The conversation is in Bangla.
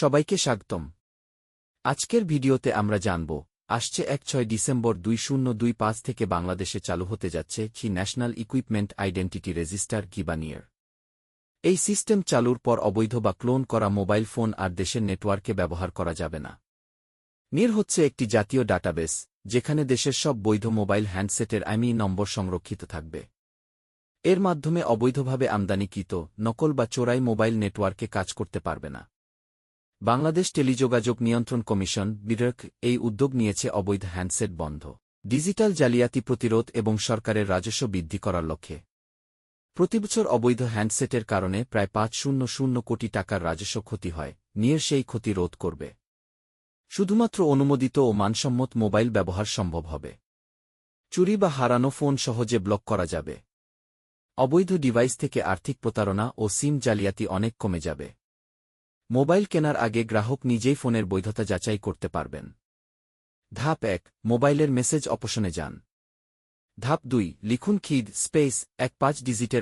সবাইকে স্বাগতম। আজকের ভিডিওতে আমরা জানব, আসছে এক ছয় ডিসেম্বর দুই শূন্য দুই পাঁচ থেকে বাংলাদেশে চালু হতে যাচ্ছে কি ন্যাশনাল ইকুইপমেন্ট আইডেন্টিটি রেজিস্টার গিবানিয়ার এই সিস্টেম চালুর পর অবৈধ বা ক্লোন করা মোবাইল ফোন আর দেশের নেটওয়ার্কে ব্যবহার করা যাবে না। নির হচ্ছে একটি জাতীয় ডাটাবেস, যেখানে দেশের সব বৈধ মোবাইল হ্যান্ডসেটের আইমি নম্বর সংরক্ষিত থাকবে। এর মাধ্যমে অবৈধভাবে আমদানিকৃত, নকল বা চোরাই মোবাইল নেটওয়ার্কে কাজ করতে পারবে না। বাংলাদেশ টেলিযোগাযোগ নিয়ন্ত্রণ কমিশন বিরক এই উদ্যোগ নিয়েছে অবৈধ হ্যান্ডসেট বন্ধ, ডিজিটাল জালিয়াতি প্রতিরোধ এবং সরকারের রাজস্ব বৃদ্ধি করার লক্ষ্যে। প্রতিবছর অবৈধ হ্যান্ডসেটের কারণে প্রায় পাঁচ শূন্য শূন্য কোটি টাকার রাজস্ব ক্ষতি হয়, নিয়ে সেই ক্ষতি রোধ করবে। শুধুমাত্র অনুমোদিত ও মানসম্মত মোবাইল ব্যবহার সম্ভব হবে। চুরি বা হারানো ফোন সহজে ব্লক করা যাবে। অবৈধ ডিভাইস থেকে আর্থিক প্রতারণা ও সিম জালিয়াতি অনেক কমে যাবে। মোবাইল কেনার আগে গ্রাহক নিজেই ফোনের বৈধতা যাচাই করতে পারবেন। ধাপ এক, মোবাইলের মেসেজ অপশনে যান। ধাপ দুই, লিখুন খিদ স্পেস এক পাঁচ ডিজিটের